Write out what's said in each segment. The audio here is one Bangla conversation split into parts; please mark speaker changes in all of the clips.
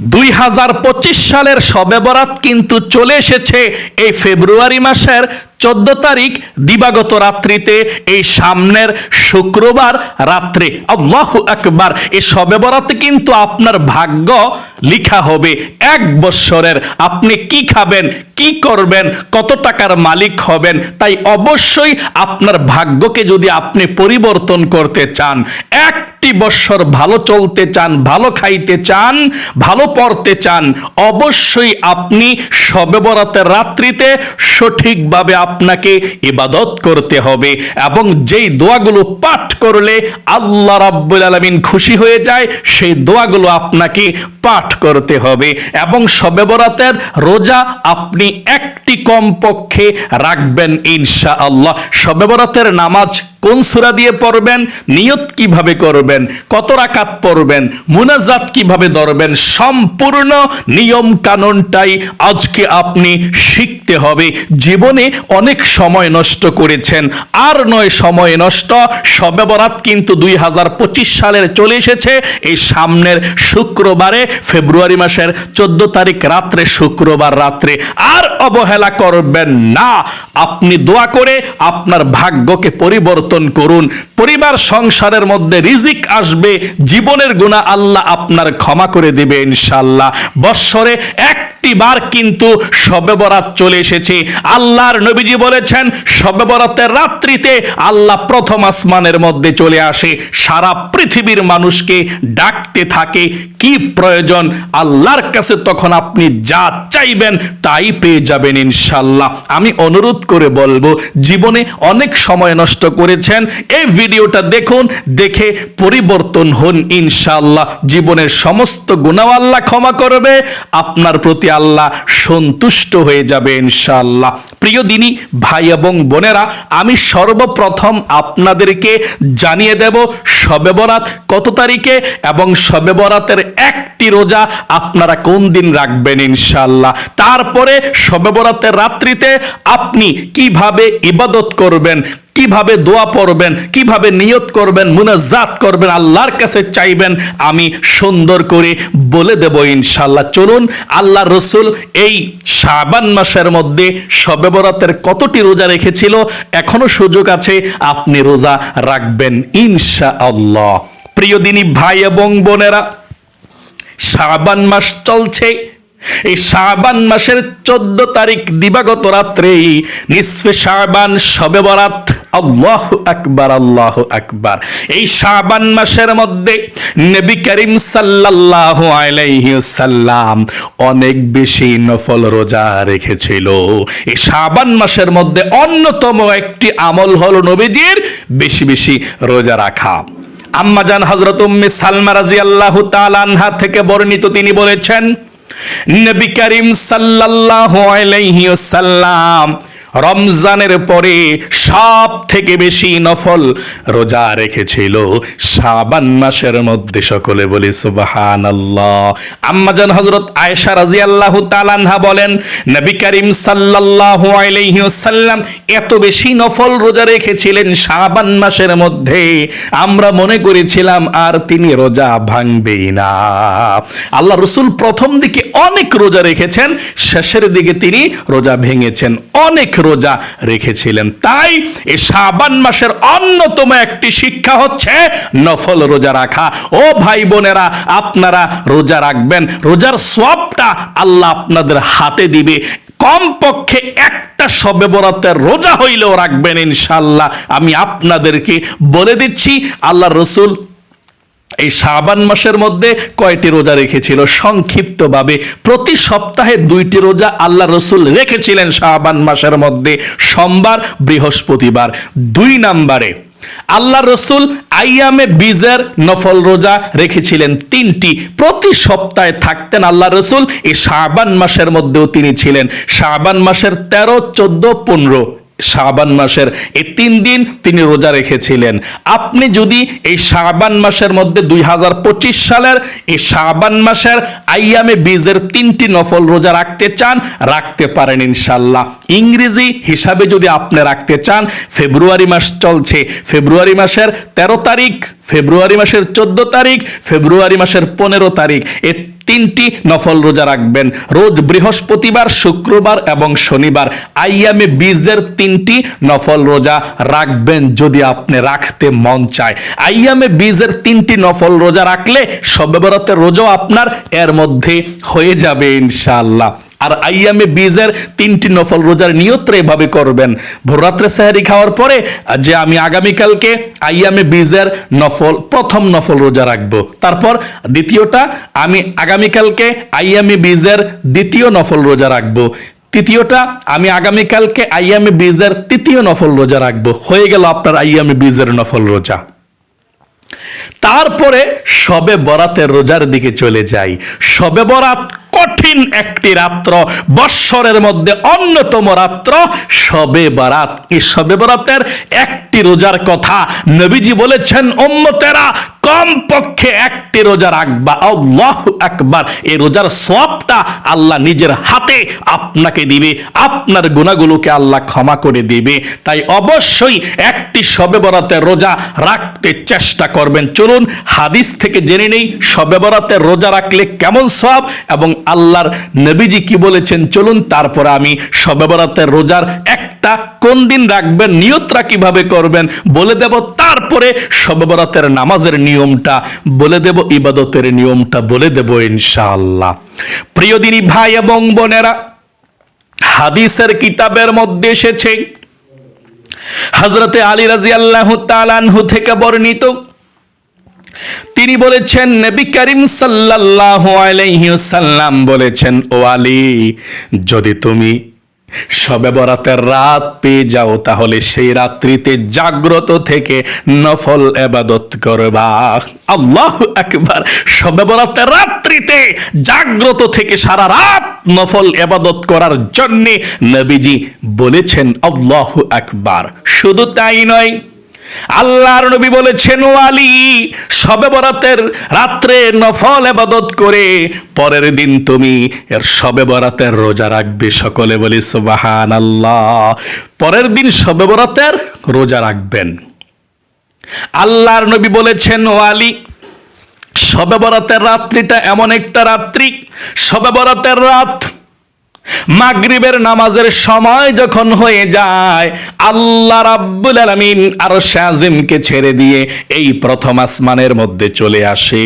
Speaker 1: দুই হাজার পঁচিশ সালের শবে বরাত কিন্তু চলে এসেছে এই ফেব্রুয়ারি মাসের চোদ্দ তারিখ দিবাগত রাত্রিতে, এই সামনের শুক্রবার রাত্রে। আল্লাহু আকবার। এই শবে বরাতে কিন্তু আপনার ভাগ্য লিখা হবে এক বৎসরের। আপনি কি খাবেন, কি করবেন, কত টাকার মালিক হবেন, তাই অবশ্যই আপনার ভাগ্যকে যদি আপনি পরিবর্তন করতে চান একটি বৎসর ভালো চলতে চান, ভালো খাইতে চান, ভালো পড়তে চান, অবশ্যই আপনি শবে বরাতের রাত্রিতে সঠিকভাবে আপনাকে ইবাদত করতে হবে এবং যেই দোয়াগুলো পাঠ করলে আল্লাহ রাব্বুল আলামিন খুশি হয়ে যায়, সেই দোয়াগুলো আপনাকে পাঠ করতে হবে এবং শবে বরাতের রোজা আপনি একটি কমপক্ষে রাখবেন ইনশা আল্লাহ শবে বরাতের নামাজ কোন সুরা দিয়ে পড়বেন, নিয়ত কীভাবে করবেন, কত রাকাত পড়বেন, মুনাজাত কীভাবে ধরবেন, সম্পূর্ণ নিয়ম কানুনটাই আজকে আপনি শিখতে হবে। জীবনে অনেক সময় নষ্ট করেছেন, আর নয় সময় নষ্ট শবে বরাত কিন্তু দুই হাজার পঁচিশ সালের চলে এসেছে, এই সামনের শুক্রবারে, ফেব্রুয়ারি মাসের চোদ্দ তারিখ রাত্রে, শুক্রবার রাত্রে। আর অবহেলা করবেন না, আপনি দোয়া করে আপনার ভাগ্যকে পরিবর্তন করুন। পরিবার সংসারের মধ্যে রিজিক আসবে, জীবনের গুণা আল্লাহ আপনার ক্ষমা করে দেবে ইনশাল্লাহ বৎসরে একটি বার কিন্তু শবে বরাত চলে এসেছে। আল্লাহর নবীজি বলেছেন, শবে বরাতের রাত্রিতে আল্লাহ প্রথম আসমানের মধ্যে চলে আসে। সারা পৃথিবীর মানুষকে ডাকতে থাকে, কি প্রয়োজন? আল্লাহর কাছে তখন আপনি যা চাইবেন তাই পেয়ে যাবেন ইনশাল্লাহ আমি অনুরোধ করে বলব, জীবনে অনেক সময় নষ্ট করেছেন, এই ভিডিওটা দেখুন, দেখে পরিবর্তন হন ইনশাল্লাহ জীবনের সমস্ত গুণাও আল্লাহ ক্ষমা করবে, আপনার প্রতি আল্লাহ সন্তুষ্ট হয়ে যাবে ইনশাল্লাহ প্রিয় দিনী, ভাই এবং বোনেরা, আমি সর্বপ্রথম আপনাদেরকে জানিয়ে দেব শবে বরাত কত তারিখে এবং শবে বরাতের একটি রোজা আপনারা কোন দিন রাখবেন ইনশাল্লাহ তারপরে শবে বরাতের রাত্রিতে আপনি কীভাবে ইবাদত করবেন কীভাবে দোয়া পড়বেন, কীভাবে নিয়ত করবেন, মুনাজাত করবেন, আল্লাহর কাছে চাইবেন, আমি সুন্দর করে বলে দেব ইনশাল্লাহ চলুন, আল্লাহ রসুল এই শাবান মাসের মধ্যে শবে বরাতের কতটি রোজা রেখেছিল? এখনও সুযোগ আছে, আপনি রোজা রাখবেন ইনশা আল্লাহ প্রিয় দিনী ভাই এবং বোনেরা, শাবান মাস চলছে। এই শাবান মাসের চোদ্দ তারিখ দিবাগত রাত্রে নিসফে শাবান শবে বরাত। আল্লাহ আকবার আল্লাহ আকবার। এই শাবান মাসের মধ্যে নবী করিম আলাইহি সাল্লাম অনেক বেশি নফল রোজা রেখেছিল। এই শাবান মাসের মধ্যে অন্যতম একটি আমল হল নবীজির বেশি বেশি রোজা রাখা। আম্মাজান হজরত উম্মে সালমা রাদিয়াল্লাহু তাআলা আনহা থেকে বর্ণিত তিনি বলেছেন নবী করিম সাল্লাল্লাহু আলাইহি ওয়াসাল্লাম রমজানের পরে সব থেকে বেশি নফল রোজা রেখেছিল শাবান মাসের মধ্যে সকলে বলি, সুবহানাল্লাহ। আম্মাজান হযরত আয়েশা রাদিয়াল্লাহু তাআলা আনহা বলেন, নবী করিম সাল্লাল্লাহু আলাইহি ওয়াসাল্লাম এত বেশি নফল রোজা রেখেছিলেন শাবান মাসের মধ্যে। আমরা মনে করেছিলাম আর তিনি রোজা ভাঙবেই না। আল্লাহ রসুল প্রথম দিকে অনেক রোজা রেখেছেন, শেষের দিকে তিনি রোজা ভেঙেছেন। অনেক রোজা রেখেছিলেন। তাই এই শাবান মাসের অন্যতম একটি শিক্ষা হচ্ছে নফল রোজা রাখা। ও ভাই বোনেরা, আপনারা রোজা রাখবেন। রোজার সবটা আল্লাহ আপনাদের হাতে দিবে। কমপক্ষে একটা শবে বরাতের রোজা হইলেও রাখবেন ইনশাল্লাহ আমি আপনাদেরকে বলে দিচ্ছি আল্লাহ রসুল এই শাবান মাসের মধ্যে কয়টি রোজা রেখেছিল? সংক্ষিপ্তভাবে প্রতি সপ্তাহে দুইটি রোজা আল্লাহ রসুল রেখেছিলেন শাবান মাসের মধ্যে, সোমবার, বৃহস্পতিবার। দুই নাম্বারে আল্লাহ রসুল আইয়ামে বিজের নফল রোজা রেখেছিলেন তিনটি। প্রতি সপ্তাহে থাকতেন আল্লাহ রসুল, এই শাবান মাসের মধ্যেও তিনি ছিলেন। শাবান মাসের তেরো, চোদ্দ, পনেরো। শাবান মাসের এই তিন দিন তিনি রোজা রেখেছিলেন। আপনি যদি এই শাবান মাসের মধ্যে দুই হাজার পঁচিশ সালের এই শাবান মাসের আইয়ামে বীজের তিনটি নফল রোজা রাখতে চান, রাখতে পারেন ইনশাল্লাহ ইংরেজি হিসাবে যদি আপনি রাখতে চান, ফেব্রুয়ারি মাস চলছে। ফেব্রুয়ারি মাসের তেরো তারিখ, ফেব্রুয়ারি মাসের চোদ্দ তারিখ, ফেব্রুয়ারি মাসের পনেরো তারিখ। এ তিনটি নফল রোজা রাখবেন। রোজ বৃহস্পতিবার, শুক্রবার এবং শনিবার। আইয়ামে বীজের তিনটি নফল রোজা রাখবেন যদি আপনি রাখতে মন চায়। আইয়ামে বীজের তিনটি নফল রোজা রাখলে সবে রোজাও আপনার এর মধ্যে হয়ে যাবে ইনশাআল্লাহ। আর আইয়ামে বীজের তিনটি নফল রোজার নিয়ত্রে এভাবে করবেন। ভোররাত্রে সাহারি খাওয়ার পরে, যে আমি আগামীকালকে আইয়ামে বীজের নফল, প্রথম নফল রোজা রাখব। তারপর দ্বিতীয়টা, আমি আগামীকালকে আইয়ামে বীজের দ্বিতীয় নফল রোজা রাখব। তৃতীয়টা, আমি আগামীকালকে আইয়ামে বীজের তৃতীয় নফল রোজা রাখব। হয়ে গেল আপনার আইয়ামে বীজের নফল রোজা। তারপরে সবে বরাতের রোজার দিকে চলে যাই। সবে বরাত কঠিন একটি রাত্র, বৎসরের মধ্যে অন্যতম রাত্র, সবে বরাত। এই সবে বরাতের? একটি রোজার কথা। নবীজি বলেছেন, উম্মতেরা কম পক্ষে একটি রোজা রাখবা। আল্লাহ আকবার। এই রোজার সবটা আল্লাহ নিজের হাতে আপনাকে দিবে। আপনার গুণাগুলোকে আল্লাহ ক্ষমা করে দিবে। তাই অবশ্যই একটি সবে বরাতের রোজা রাখতে চেষ্টা করবেন। চলুন, হাদিস থেকে জেনে নেই, সবে বরাতের রোজা রাখলে কেমন সব এবং আল্লাহর নবীজি কি বলেছেন? চলুন তারপর আমি সবে বরাতের রোজার একটা কোন দিন রাখবেন নিয়তরা কীভাবে করবেন, বলে দেব তারপরে সবে বরাতের নামাজের নিয়মটা, বলে দেব ইবাদতের নিয়মটা, বলে দেব ইনশাআল্লাহ। প্রিয় দিনী ভাই এবং বোনেরা, হাদিসের কিতাবের মধ্যে এসেছে হজরতে আলী রাজি আল্লাহ থেকে বর্ণিত তিনি বলেছেন, নবী করিম সাল্লাল্লাহু আলাইহি সাল্লাম বলেছেন, ও আলী, যদি তুমি সবে বরাতের রাত পেয়ে যাও, তাহলে সেই রাত্রিতে জাগ্রত থেকে নফল এবাদত করবা। আল্লাহ একবার সবে বরাতের রাত্রিতে জাগ্রত থেকে সারা রাত নফল এবাদত করার জন্য নবীজি বলেছেন, আল্লাহ একবার শুধু তাই নয় আল্লাহর নবী বলেছেন ও আলী সবে বরাতের রাত্রে নফল এবাদত করে পরের দিন তুমি এর সবে বরাতের রোজা রাখবে। সকলে বলি সুবাহান আল্লাহ পরের দিন সবে বরাতের রোজা রাখবেন। আল্লাহর নবী বলেছেন ও আলী সবে বরাতের রাত্রিটা এমন একটা রাত্রি, সবে বরাতের রাত মাগরিবের নামাজের সময় যখন হয়ে যায়, আল্লাহ রাব্বুল আলামিন আর শাজিমকে ছেড়ে দিয়ে এই প্রথম আসমানের মধ্যে চলে আসে।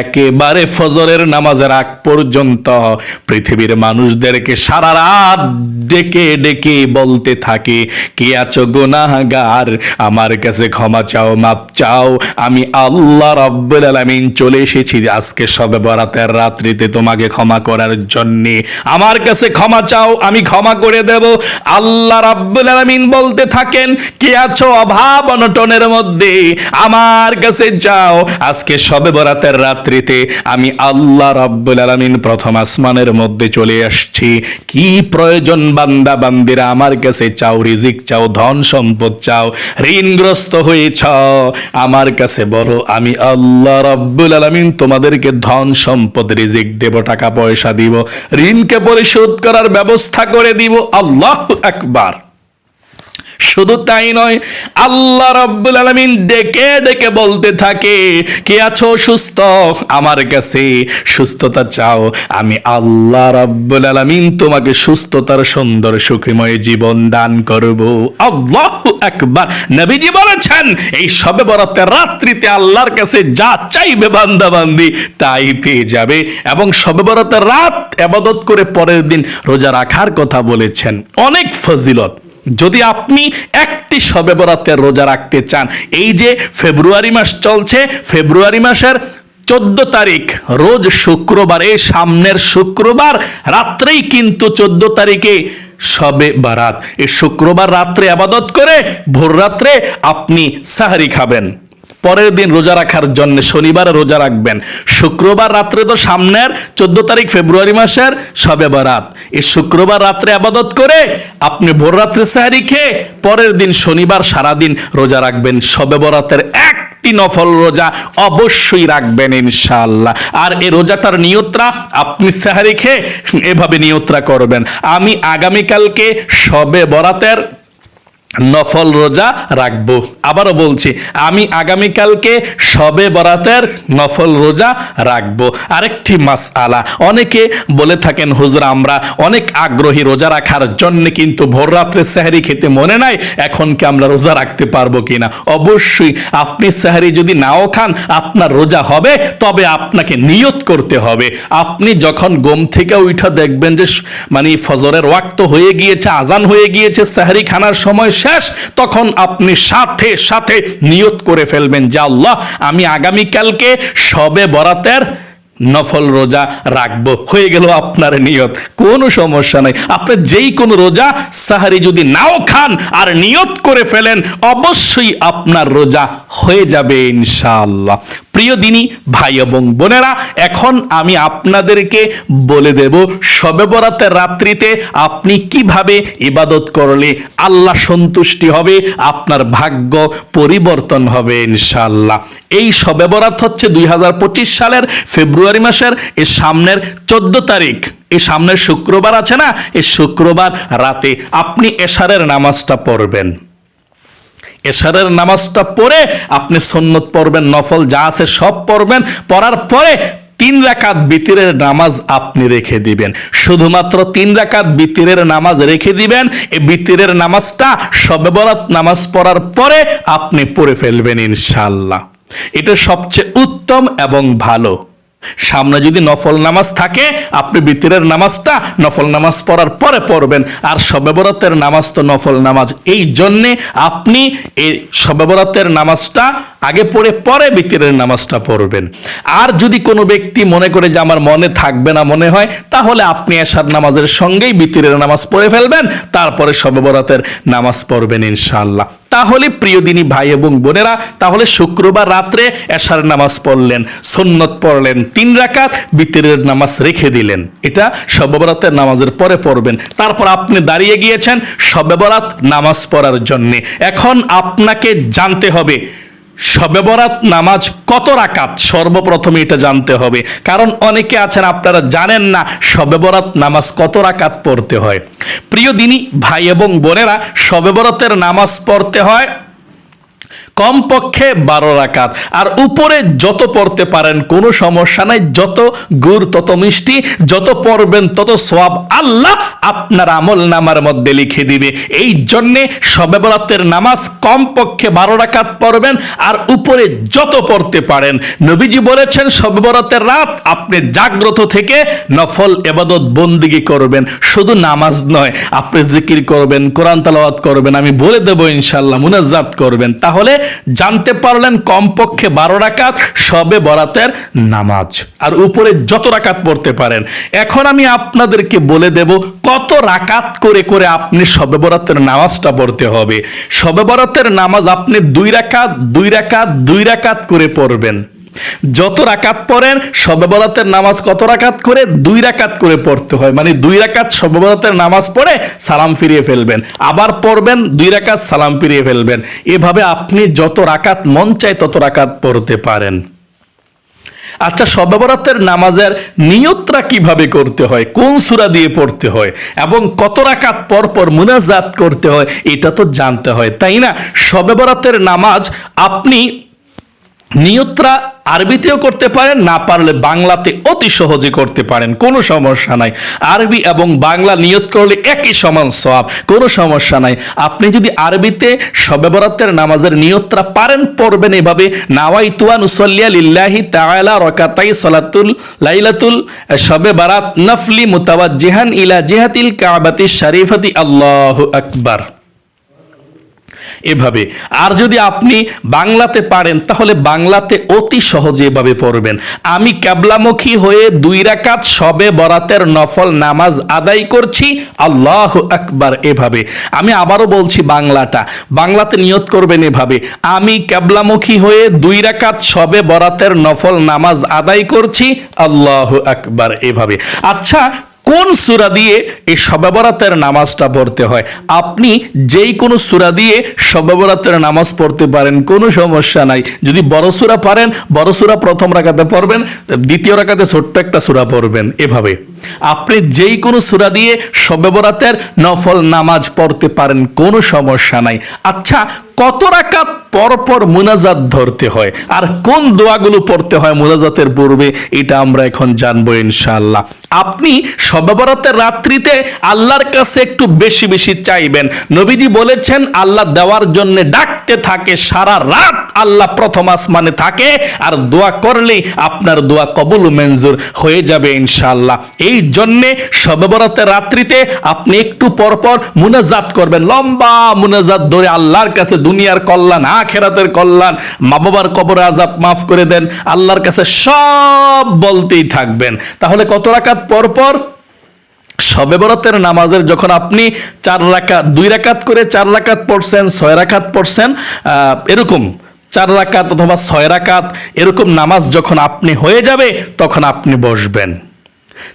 Speaker 1: একেবারে ফজরের নামাজের আগ পর্যন্ত পৃথিবীর মানুষদেরকে সারা রাত ডেকে ডেকে বলতে থাকে, কে আছো গুনাহগার? আমার কাছে ক্ষমা চাও মাপ চাও। আমি আল্লাহ রাব্বুল আলামিন চলে এসেছি আজকে সবে বরাতের রাত্রিতে তোমাকে ক্ষমা করার জন্যে। আমার কাছে ক্ষমা চাও, আমি ক্ষমা করে দেব। আল্লাহ রাব্বুল আলামিন বলতে থাকেন, কে আছো অভাব অনটনের মধ্যে? আমার কাছে যাও। আজকে সবে বরাতের রাত্রিতে আমি আল্লাহ রাব্বুল আলামিন প্রথম আসমানের মধ্যে চলে আসছি। কি প্রয়োজন বান্দা বান্দিরা, আমার কাছে চাও রিজিক চাও, ধন সম্পদ চাও, ঋণগ্রস্ত হয়েছ। আমার কাছে বলো, আমি আল্লাহ রাব্বুল আলামিন তোমাদেরকে ধন সম্পদ, রিজিক দেব, টাকা পয়সা দিব, ঋণকে পরিশোধ করার ব্যবস্থা করে দিব। আল্লাহ একবার শুধু তাই নয়, আল্লাহ রাব্বুল আলামিন ডেকে ডেকে বলতে থাকে, কে আছো সুস্থ? আমার কাছে সুস্থতা চাও, আমি আল্লাহ রাব্বুল আলামিন তোমাকে সুস্থতার সুন্দর সুখময় জীবন দান করব। আল্লাহ একবার নবীজি বলেছেন, এই সবে বরাতের রাত্রিতে আল্লাহর কাছে যা চাইবে বান্দা বান্দি তাই পেয়ে যাবে। এবং সবে বরাতের রাত আবাদত করে পরের দিন রোজা রাখার কথা বলেছেন। অনেক ফজিলত। যদি আপনি একটি সবে বরাতের রোজা রাখতে চান, এই যে ফেব্রুয়ারি মাস চলছে, ফেব্রুয়ারি মাসের চোদ্দ তারিখ, রোজ শুক্রবার, এই সামনের শুক্রবার রাত্রেই কিন্তু চোদ্দ তারিখে সবে বারাত এই শুক্রবার রাত্রে আবাদত করে, ভোর রাত্রে আপনি সাহারি খাবেন। পরের দিন রোজা রাখার জন্য শনিবারে রোজা রাখবেন। শুক্রবার রাত্রে তো সামনের চোদ্দ তারিখ ফেব্রুয়ারি মাসের সবে বরাত। এই শুক্রবার রাত্রে আবাদত করে আপনি ভোর রাত্রে সাহারি খেয়ে পরের দিন শনিবার সারাদিন রোজা রাখবেন। সবে বরাতের একটি নফল রোজা অবশ্যই রাখবেন ইনশাআল্লাহ। আর এই রোজাটার নিয়ত্রা আপনি সাহারি খেয়ে এভাবে নিয়ত্রা করবেন। আমি আগামীকালকে সবে বরাতের নফল রোজা রাখব। আবারও বলছি, আমি আগামীকালকে সবে বরাতের নফল রোজা রাখব। আরেকটি মাস আলা অনেকে বলে থাকেন, হুজুর, আমরা অনেক আগ্রহী রোজা রাখার জন্য কিন্তু ভোর রাত্রে স্যাহারি খেতে মনে নাই, এখন কি আমরা রোজা রাখতে পারব কিনা? অবশ্যই, আপনি স্যাহারি যদি নাও খান, আপনার রোজা হবে, তবে আপনাকে নিয়ত করতে হবে। আপনি যখন গম থেকে উঠা দেখবেন যে মানে ফজরের ওয়াক্ত হয়ে গিয়েছে, আজান হয়ে গিয়েছে, সাহারি খানার সময় শেষ তখন আপনি সাথে সাথে নিয়ত করে ফেলবেন যে আল্লাহ আমি আগামীকালকে সবে বরাতের নফল রোজা রাখব। হয়ে গেল আপনার নিয়ত। কোনো সমস্যা নাই। আপনি যেই কোনো রোজা সাহারি যদি নাও খান আর নিয়ত করে ফেলেন, অবশ্যই আপনার রোজা হয়ে যাবে ইনশাআল্লাহ। প্রিয় দিনী, ভাই এবং বোনেরা, এখন আমি আপনাদেরকে বলে দেব, শবে বরাতের রাত্রিতে আপনি কীভাবে ইবাদত করলে আল্লাহ সন্তুষ্টি হবে, আপনার ভাগ্য পরিবর্তন হবে ইনশাআল্লাহ। এই শবে বরাত হচ্ছে দুই হাজার পঁচিশ সালের ফেব্রুয়ারি মাসের এই সামনের চোদ্দ তারিখ। এই সামনের শুক্রবার আছে না? এই শুক্রবার রাতে আপনি এশারের নামাজটা পড়বেন। এশারের নামাজটা পড়ে আপনি সন্নত পড়বেন, নফল যা আছে সব পড়বেন। পড়ার পরে তিন রাকাত বিতিরের নামাজ আপনি রেখে দিবেন। শুধুমাত্র তিন রাকাত বিতিরের নামাজ রেখে দিবেন। এই বিতিরের নামাজটা সবে বরাত নামাজ পড়ার পরে আপনি পড়ে ফেলবেন ইনশাল্লাহ এটা সবচেয়ে উত্তম এবং ভালো। সামনে যদি নফল নামাজ থাকে, আপনি বিতিরের নামাজটা নফল নামাজ পড়ার পরে পড়বেন। আর শবে বরাতের নামাজ তো নফল নামাজ। এই জন্যে আপনি এই শবে বরাতের নামাজটা আগে পড়ে পরে বিতিরের নামাজটা পড়বেন। আর যদি কোনো ব্যক্তি মনে করে যে আমার মনে থাকবে না মনে হয়, তাহলে আপনি এশার নামাজের সঙ্গেই বিতিরের নামাজ পড়ে ফেলবেন, তারপরে শবে বরাতের নামাজ পড়বেন ইনশাআল্লাহ। তাহলে প্রিয় দিনী ভাই এবং বোনেরা, তাহলে শুক্রবার রাত্রে এশার নামাজ পড়লেন সন্ন্যত পড়লেন, তিন রাকাত বিতিরের নামাজ রেখে দিলেন। এটা সবেবরাতের নামাজের পরে পড়বেন। তারপর আপনি দাঁড়িয়ে গিয়েছেন সবেবরাত নামাজ পড়ার জন্যে। এখন আপনাকে জানতে হবে শবে বরাত নামাজ কত রাকাত? সর্বপ্রথমে এটা জানতে হবে। কারণ অনেকে আছেন, আপনারা জানেন না শবে বরাত নামাজ কত রাকাত পড়তে হয়। প্রিয় দিনী, ভাই এবং বোনেরা শবে বরাতের নামাজ পড়তে হয় কমপক্ষে বারো রাকাত। আর উপরে যত পড়তে পারেন, কোনো সমস্যা নাই। যত গুড়, তত মিষ্টি, যত পড়বেন, তত সোয়াব আল্লাহ আপনার আমল নামার মধ্যে লিখে দিবে। এই জন্যে সবে বরাতের নামাজ কমপক্ষে বারো রাকাত পড়বেন, আর উপরে যত পড়তে পারেন। নবীজি বলেছেন সবে বরাতের রাত আপনি জাগ্রত থেকে নফল এবাদত বন্দিগি করবেন। শুধু নামাজ নয়, আপনি জিকির করবেন, কোরআন তালাওয়াত করবেন, আমি বলে দেবো ইনশাল্লাহ মুনাজাত করবেন। তাহলে জানতে পারলেন কমপক্ষে বারো রাকাত, সবে বরাতের নামাজ। আর উপরে যত রাকাত পড়তে পারেন। এখন আমি আপনাদেরকে বলে দেব, কত রাকাত করে করে আপনি সবে বরাতের নামাজটা পড়তে হবে। সবে বরাতের নামাজ আপনি দুই রাকাত দুই রাকাত দুই রাকাত করে পড়বেন। যত রাকাত পড়েন সবে বরাতের নামাজ কত রাকাত করে? দুই রাকাত করে পড়তে হয়। মানে দুই রাকাত সবে বরাতের নামাজ পড়ে সালাম ফিরিয়ে ফেলবেন। আবার পড়বেন, দুই রাকাত সালাম ফিরিয়ে ফেলবেন। এভাবে আপনি যত রাকাত মন চায় তত রাকাত পড়তে পারেন। আচ্ছা সবেবরাতের নামাজের নিয়তটা কীভাবে করতে হয়? কোন সূরা দিয়ে পড়তে হয়? এবং কত রাকাত পর পর মুনাজাত করতে হয়? এটা তো জানতে হয়, তাই না? সবেবরাতের নামাজ আপনি নিয়তরা আরবিতেও করতে পারেন, না পারলে বাংলাতে অতি সহজে করতে পারেন, কোনো সমস্যা নাই। আরবি এবং বাংলা নিয়ত করলে একই সমান সব কোনো সমস্যা নাই। আপনি যদি আরবিতে শবে বরাতের নামাজের নিয়তরা পারেন, পড়বেন এভাবে, নাওয়াই তুয়ান উসল্লিয়া লিল্লাহি রকাতাই সলাতুল লাইলাতুল শবে বারাত নফলি মুতাওয়াজ্জিহান ইলা জিহাতিল কাবাতি শরীফাতি আল্লাহু আকবার। এভাবে। আর যদি আপনি বাংলাতে পারেন, তাহলে বাংলাতে অতি সহজে এভাবে পড়বেন। আমি ক্যাবলামুখী হয়ে দুই রাকাত সবে বরাতের নফল নামাজ আদায় করছি। আল্লাহ আকবার এভাবে। আমি আবারও বলছি বাংলাটা। বাংলাতে নিয়ত করবেন এভাবে। আমি ক্যাবলামুখী হয়ে দুই রাকাত সবে বরাতের নফল নামাজ আদায় করছি। আল্লাহ আকবার এভাবে। আচ্ছা কোন সুরা দিয়ে এই সবাবরাতের নামাজটা পড়তে হয়? আপনি যেই কোনো সুরা দিয়ে সবাবরাতের নামাজ পড়তে পারেন, কোনো সমস্যা নাই। যদি বড় সুরা পারেন, বড় সুরা প্রথম রাখাতে পড়বেন, দ্বিতীয় রাখাতে ছোট্ট একটা সুরা পড়বেন, এভাবে। আপনি যেই কোনো সুরা দিয়ে শবে বরাতের নফল নামাজ পড়তে পারেন, কোনো সমস্যা নাই। আচ্ছা কত রাকাত পর পর মুনাজাত ধরতে হয়? আর কোন দোয়াগুলো পড়তে হয় মুনাজাতের পূর্বে? এটা আমরা এখন জানব ইনশাআল্লাহ। আপনি শবে বরাতের রাত্রিতে আল্লাহর কাছে একটু বেশি বেশি চাইবেন। নবীজি বলেছেন, আল্লাহ দেওয়ার জন্য ডাকতে থাকে, সারা রাত আল্লাহ প্রথম আসমানে থাকে। আর দোয়া করলেই আপনার দোয়া কবুল মঞ্জুর হয়ে যাবে ইনশাআল্লাহ। এই জন্যে শবে বরাতের রাত্রিতে আপনি একটু পর পর মুনাজাত করবেন। লম্বা মুনাজাত ধরে আল্লাহর কাছে দুনিয়ার কল্যাণ, আখেরাতের কল্যাণ মা বাবার কবর আজাব মাফ করে দেন, আল্লাহর কাছে সব বলতেই থাকবেন। তাহলে কত রাকাত পর পর? শবে বরাতের নামাজের যখন আপনি চার রাকাত দুই রাকাত করে চার রাকাত পড়ছেন, ছয় রাকাত পড়ছেন এরকম চার রাকাত অথবা ছয় রাকাত এরকম নামাজ যখন আপনি হয়ে যাবে, তখন আপনি বসবেন।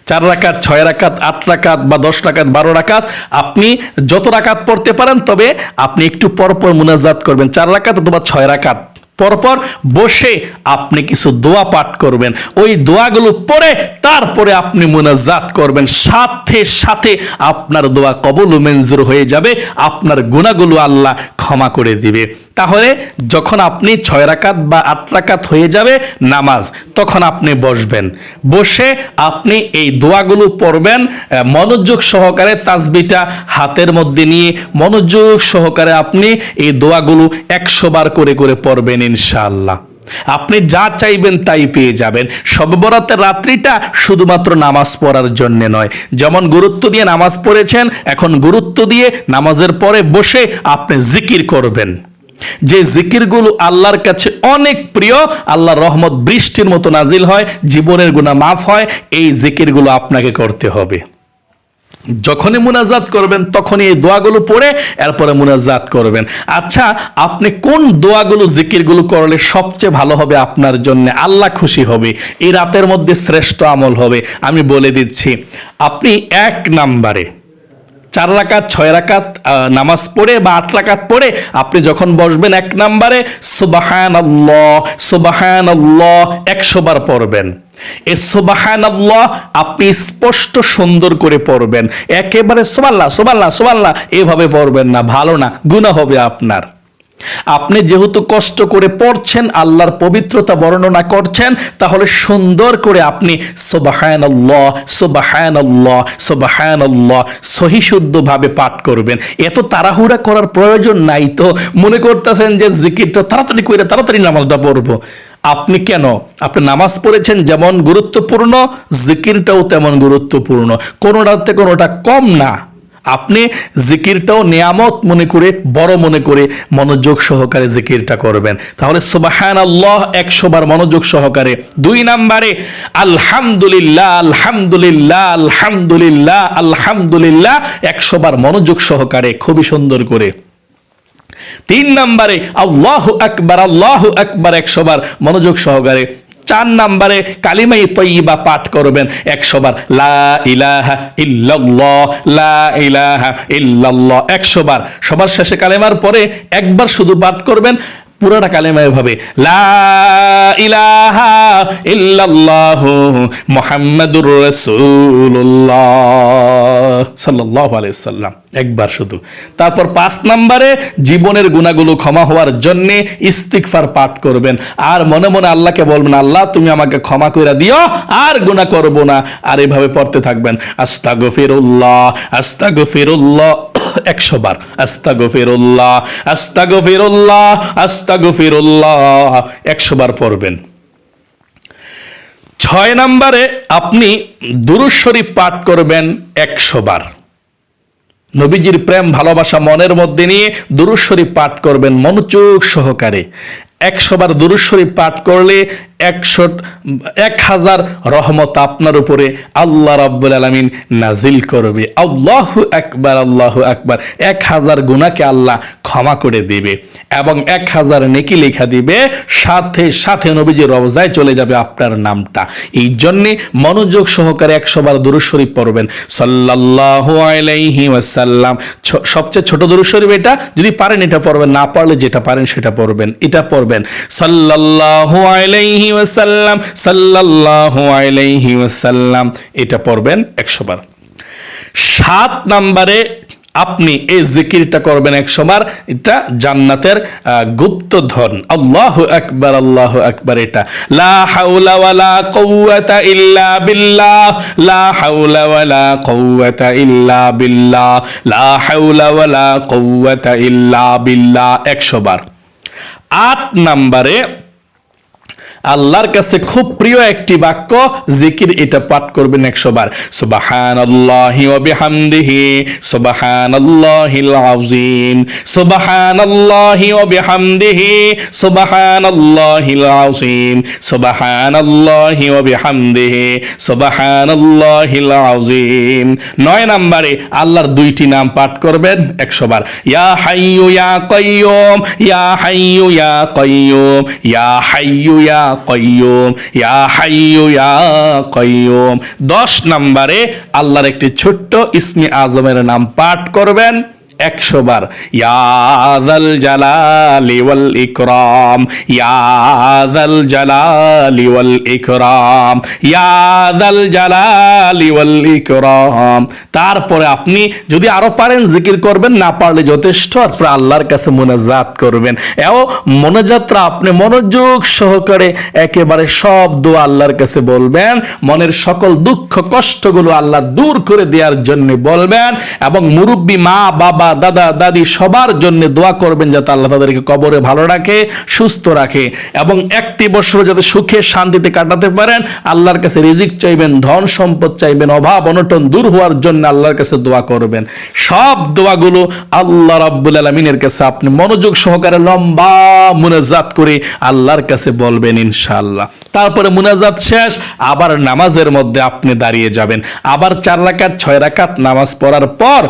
Speaker 1: চার রাকাত, ছয় রাকাত, আট রাকাত বা দশ রাকাত, বারো রাকাত আপনি যত রাকাত পড়তে পারেন, তবে আপনি একটু পরপর মুনাজাত করবেন। চার রাকাত অথবা ছয় রাকাত পরপর বসে আপনি কিছু দোয়া পাঠ করবেন। ওই দোয়াগুলো পড়ে তারপরে আপনি মুনাজাত করবেন। সাথে সাথে আপনার দোয়া কবল মঞ্জুর হয়ে যাবে। আপনার গুণাগুলো আল্লাহ ক্ষমা করে দিবে। তাহলে যখন আপনি ছয় রাকাত বা আট রাকাত হয়ে যাবে নামাজ, তখন আপনি বসবেন। বসে আপনি এই দোয়াগুলো পড়বেন মনোযোগ সহকারে তাসবিটা হাতের মধ্যে নিয়ে মনোযোগ সহকারে আপনি এই দোয়াগুলো একশো বার করে করে পড়বেন। ইনশাআল্লাহ। আপনি যা চাইবেন তাই পেয়ে যাবেন। সববরাতের রাত্রিটা শুধুমাত্র নামাজ পড়ার জন্য নয়। যেমন গুরুত্ব দিয়ে নামাজ পড়েছেন, এখন গুরুত্ব দিয়ে নামাজের পরে বসে আপনি জিকির করবেন। যে জিকিরগুলো আল্লাহর কাছে অনেক প্রিয়, আল্লাহর রহমত বৃষ্টির মতো নাজিল হয়, জীবনের গুণা মাফ হয়, এই জিকিরগুলো আপনাকে করতে হবে। যখনই মুনাজাত করবেন, তখনই এই দোয়াগুলো পড়ে, এরপরে মুনাজাত করবেন। আচ্ছা আপনি কোন দোয়াগুলো, জিকিরগুলো করলে সবচেয়ে ভালো হবে আপনার জন্য? আল্লাহ খুশি হবে, এই রাতের মধ্যে শ্রেষ্ঠ আমল হবে। আমি বলে দিচ্ছি, আপনি এক নাম্বারে চার রাকাত, ছয় রাকাত নামাজ পড়ে বা আট রাকাত পড়ে, আপনি যখন বসবেন এক নাম্বারে সুবাহান আল্লাহ সুবাহান আল্লাহ একশো বার পড়বেন। এ সুবাহান আপনি স্পষ্ট সুন্দর করে পড়বেন। একেবারে সোমাল্লা সোমাল্লা সোমাল্লা এভাবে পড়বেন না, ভালো না গুণা হবে আপনার। আপনি যেহেতু কষ্ট করে পড়ছেন, আল্লাহর পবিত্রতা বর্ণনা করছেন, তাহলে সুন্দর করে আপনি পাঠ করবেন। এত তাড়াহুড়া করার প্রয়োজন নাই তো। মনে করতেছেন যে জিকিরটা তাড়াতাড়ি করে, তাড়াতাড়ি নামাজটা পড়ব। আপনি কেন? আপনি নামাজ পড়েছেন যেমন গুরুত্বপূর্ণ, জিকিরটাও তেমন গুরুত্বপূর্ণ। কোনোটাতে কোনোটা কম না। আপনি জিকিরটাও নিয়ামত মনে করে, বড় মনে করে মনোযোগ সহকারে জিকিরটা করবেন। তাহলে সুবাহান আল্লাহ একশো বার মনোযোগ সহকারে। দুই নাম্বারে, আলহামদুলিল্লাহ আলহামদুলিল্লাহ আলহামদুলিল্লাহ আলহামদুলিল্লাহ, একশো বার মনোযোগ সহকারে, খুবই সুন্দর করে। তিন নম্বরে আল্লাহ একবার আল্লাহ আকবার একশোবার মনোযোগ সহকারে। চার নাম্বারে কালিমাই তৈবা পাঠ করবেন একশোবার লা ইলাহা লা ইলাহা ইল্লাল্লাহ একশো বার। সবার শেষে কালিমার পরে একবার শুধু পাঠ করবেন। পুরোটা কালেমা এভাবে, লা সাল্লাম, একবার শুধু। তারপর পাঁচ নম্বরে, জীবনের গুণাগুলো ক্ষমা হওয়ার জন্য ইস্তিগফার পাঠ করবেন। আর মনে মনে আল্লাহকে বলবেন, আল্লাহ, তুমি আমাকে ক্ষমা করে দিও, আর গুনাহ করব না। আর এভাবে পড়তে থাকবেন আস্তা গুফিরুল্লাহ আস্তা আস্তাগফিরুল্লাহ আস্তাগফিরুল্লাহ, একশো বার আস্তাগফিরুল্লাহ আস্তাগফিরুল্লাহ আস্তাগফিরুল্লাহ একশো বার পড়বেন। ছয় নম্বরে আপনি দুরুশ্বরী পাঠ করবেন একশো বার। নবীজির প্রেম, ভালোবাসা মনের মধ্যে নিয়ে দুরুশ্বরী পাঠ করবেন মনোযোগ সহকারে। একশো বার দুরুদ পাঠ করলে একশো, এক হাজার রহমত আপনার উপরে আল্লাহ রাব্বুল আলামিন নাজিল করবে। আল্লাহ একবার আল্লাহ একবার এক হাজার গুণাকে আল্লাহ ক্ষমা করে দিবে এবং এক হাজার নেকি লেখা দিবে, সাথে সাথে নবীজির রবজায় চলে যাবে আপনার নামটা। এই জন্যে মনোযোগ সহকারে একশো বার দুরুদ পড়বেন। সাল্লাল্লাহু আলাইহি ওয়াসাল্লাম। সবচেয়ে ছোট দুরুশরীফ এটা, যদি পারেন এটা পড়বেন, না পারলে যেটা পারেন সেটা পড়বেন, এটা পড়বেন। সাল্লাল্লাহু আলাইহি আলাইহি ওয়াসাল্লাম সাল্লাল্লাহু আলাইহি ওয়াসাল্লাম। এটা পড়বেন একশো বার। সাত নম্বরে আপনি এই জিকিরটা করবেন একশো বার। এটা জান্নাতের আহ, গুপ্তধন আল্লাহু আকবার আল্লাহু আকবার এটা। লা হাওলা ওয়ালা কুওয়াতা ইল্লা বিল্লাহ। লা হাওলা ওয়ালা কুওয়াতা ইল্লা বিল্লাহ। লা হাওলা ওয়ালা কুওয়াতা ইল্লা বিল্লাহ। একশো বার। আট নম্বরে আল্লাহর কাছে খুব প্রিয় একটি বাক্য, জিকির এটা পাঠ করবেন একশো বার। সুবাহান আল্লাহি ওবিহামদিহি সুবাহান আল্লাহিল আযীম সুবাহান আল্লাহি ওবিহামদিহি সুবাহান আল্লাহিল আযীম সুবাহান আল্লাহি ওবিহামদিহি সুবাহান আল্লাহিল আযীম নয় নম্বরে আল্লাহর দুইটি নাম পাঠ করবেন একশো বার। ইয়া হাইয়ু ইয়া কাইয়ুম, ইয়া হাইয়ু ইয়া কাইয়ুম, ইয়া হাইয়ু ইয়া কাইয়ুম, ইয়া হাইয়ু, ইয়া কয়ুম দশ নম্বরে আল্লাহর একটি ছোট্ট ইসমি আজমের নাম পাঠ করবেন। একশো বার ইয়াদাল জালালি ইকরাম ইয়াদাল জালালি ইকরাম ইয়াদাল জালালি ইকরাম। তারপরে আপনি যদি আরও পারেন, জিকির করবেন, না পারলে যথেষ্ট, তারপরে আল্লাহর কাছে মোনাজাত করবেন। এও মোনাজাতটা আপনি মনোযোগ সহকারে একেবারে সব দোয়া আল্লাহর কাছে বলবেন, মনের সকল দুঃখ কষ্টগুলো আল্লাহ দূর করে দেওয়ার জন্য বলবেন, এবং মুরব্বী মা বাবা দাদা, দাদি সবার জন্য দোয়া করবেন যাতে আল্লাহ তাদেরকে কবরে ভালো রাখে, সুস্থ রাখে এবং একটি বছর যাতে সুখে শান্তিতে কাটাতে পারেন। আল্লাহর কাছে রিজিক চাইবেন, ধন সম্পদ চাইবেন, অভাব অনটন দূর হওয়ার জন্য আল্লাহর কাছে দোয়া করবেন। সব দোয়াগুলো আল্লাহ রাব্বুল আলমিনের কাছে আপনি মনোযোগ সহকারে লম্বা মুনাজাত করে আল্লাহর কাছে বলবেন ইনশাআল্লাহ। তারপরে মুনাজাত শেষ, আবার নামাজের মধ্যে আপনি দাঁড়িয়ে যাবেন। আবার চার রাকাত, ছয় রাকাত নামাজ পড়ার পর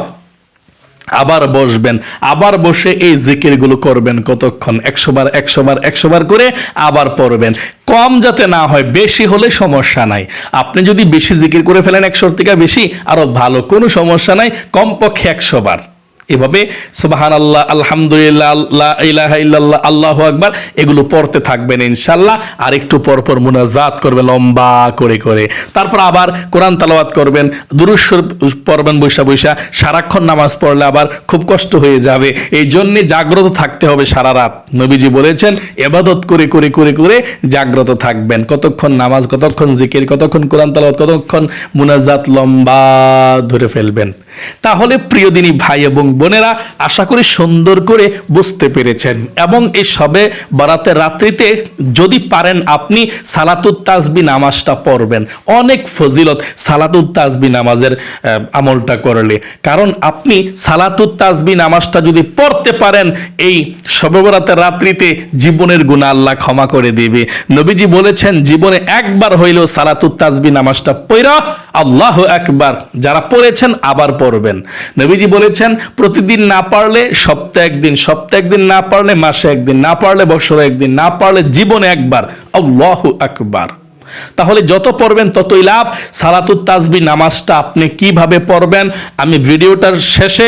Speaker 1: আবার বসবেন, আবার বসে এই জিকিরগুলো করবেন কতক্ষণ? একশোবার একশোবার একশোবার একশো বার করে আবার পড়বেন। কম যাতে না হয়, বেশি হলে সমস্যা নাই। আপনি যদি বেশি জিকির করে ফেলেন একশোর থেকে বেশি আরও ভালো। কোনো সমস্যা নাই, কমপক্ষে একশো বার এভাবে সুবাহান আল্লাহ আলহামদুলিল্লাহ আল্লাহ আল্লাহু আকবার, এগুলো পড়তে থাকবেন ইনশাল্লাহ আর একটু পর পর মুনাজাত করবেন, লম্বা করে করে। তারপর আবার কোরআন তালাওয়াত করবেন দুরুশ্বর পড়বেন বৈশা বৈশা, সারাক্ষণ নামাজ পড়লে আবার খুব কষ্ট হয়ে যাবে। এই জন্যে জাগ্রত থাকতে হবে সারা রাত। নবীজি বলেছেন, এবাদত করে করে করে করে জাগ্রত থাকবেন। কতক্ষণ নামাজ, কতক্ষণ জিকির, কতক্ষণ কোরআন তালাওয়াত, কতক্ষণ মুনাজাত লম্বা ধরে ফেলবেন। তাহলে প্রিয় দিনী ভাই এবং বোনেরা, আশা করি সুন্দর করে বুঝতে পেরেছেন। এবং এই সবে বরাতের রাত্রিতে যদি পারেন আপনি সালাতুত তাজবি নামাজটা পড়বেন। অনেক ফজিলত সালাতুত তাজবি নামাজের আমলটা করলে। কারণ আপনি সালাতুত তাজবি নামাজটা যদি পড়তে পারেন, এই সবে বরাতের রাত্রিতে জীবনের গুণা আল্লাহ ক্ষমা করে দিবে। নবীজি বলেছেন, জীবনে একবার হইলেও সালাতুত তাজবি নামাজটা পড়া আল্লাহ একবার যারা পড়েছেন আবার পড়বেন। নবীজি বলেছেন প্রতিদিন না পারলে সপ্তাহে একদিন সপ্তাহে একদিন না পারলে মাসে একদিন, না পারলে বছরে একদিন, না পারলে জীবনে একবার। আল্লাহ একবার তাহলে যত পড়বেন ততই লাভ। সালাতুত তাজবি নামাজটা আপনি কীভাবে পড়বেন? আমি ভিডিওটার শেষে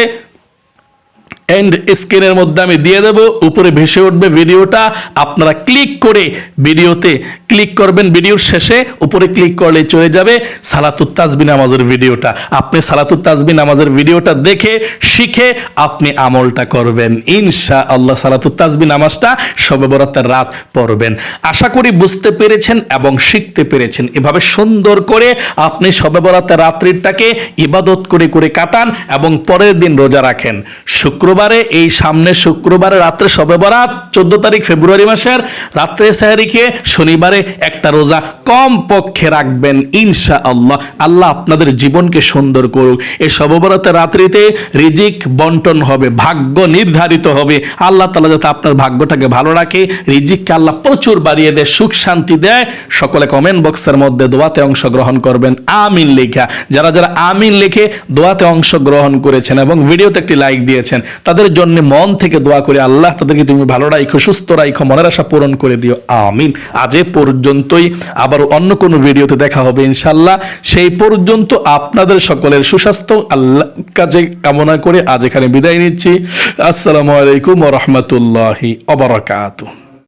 Speaker 1: এন্ড স্ক্রিনের মধ্যে আমি দিয়ে দেব। উপরে ভেসে উঠবে ভিডিওটা। আপনারা ক্লিক করে ভিডিওতে ক্লিক করবেন। ভিডিওর শেষে উপরে ক্লিক করলে চলে যাবে সালাতুত তাজবি নামাজের ভিডিওটা। আপনি সালাতুত তাজবি নামাজের ভিডিওটা দেখে, শিখে আপনি আমলটা করবেন। ইনশা আল্লাহ সালাতুত তাজবি নামাজটা সবে বরাতের রাত পড়বেন। আশা করি বুঝতে পেরেছেন এবং শিখতে পেরেছেন। এভাবে সুন্দর করে আপনি সবে বরাতের রাত্রিটাকে ইবাদত করে করে কাটান এবং পরের দিন রোজা রাখেন। শুক্রবারে এই সামনে শুক্রবারে রাত্রে সবে বরাত, চোদ্দ তারিখ ফেব্রুয়ারি মাসের, রাত্রে সাহারিকে শনিবারে একটা রোজা কম পক্ষে রাখবেন ইনশা আল্লাহ আল্লাহ আপনাদের জীবনকে সুন্দর করুক। এই সববরাতের রাত্রিতে রিজিক বন্টন হবে, ভাগ্য নির্ধারিত হবে। আল্লাহ তালা যাতে আপনার ভাগ্যটাকে ভালো রাখে, রিজিককে আল্লাহ প্রচুর বাড়িয়ে দেয়, সুখ শান্তি দেয়। সকলে কমেন্ট বক্সের মধ্যে দোয়াতে অংশগ্রহণ করবেন, আমিন লেখা। যারা যারা আমিন লিখে দোয়াতে অংশগ্রহণ করেছেন এবং ভিডিওতে একটি লাইক দিয়েছেন তাদের জন্য মন থেকে দোয়া করে, আল্লাহ তাদেরকে তুমি ভালো রাখো সুস্থ রাইখো, মনের আশা পূরণ করে দিও। আমিন। আজ এ পর্যন্তই আবার অন্য কোনো ভিডিওতে দেখা হবে ইনশাল্লাহ সেই পর্যন্ত আপনাদের সকলের সুস্বাস্থ্য আল্লাহ কাজে কামনা করে আজ এখানে বিদায় নিচ্ছি। আসসালামু আলাইকুম রহমতুল্লাহি অবরাকাতুহ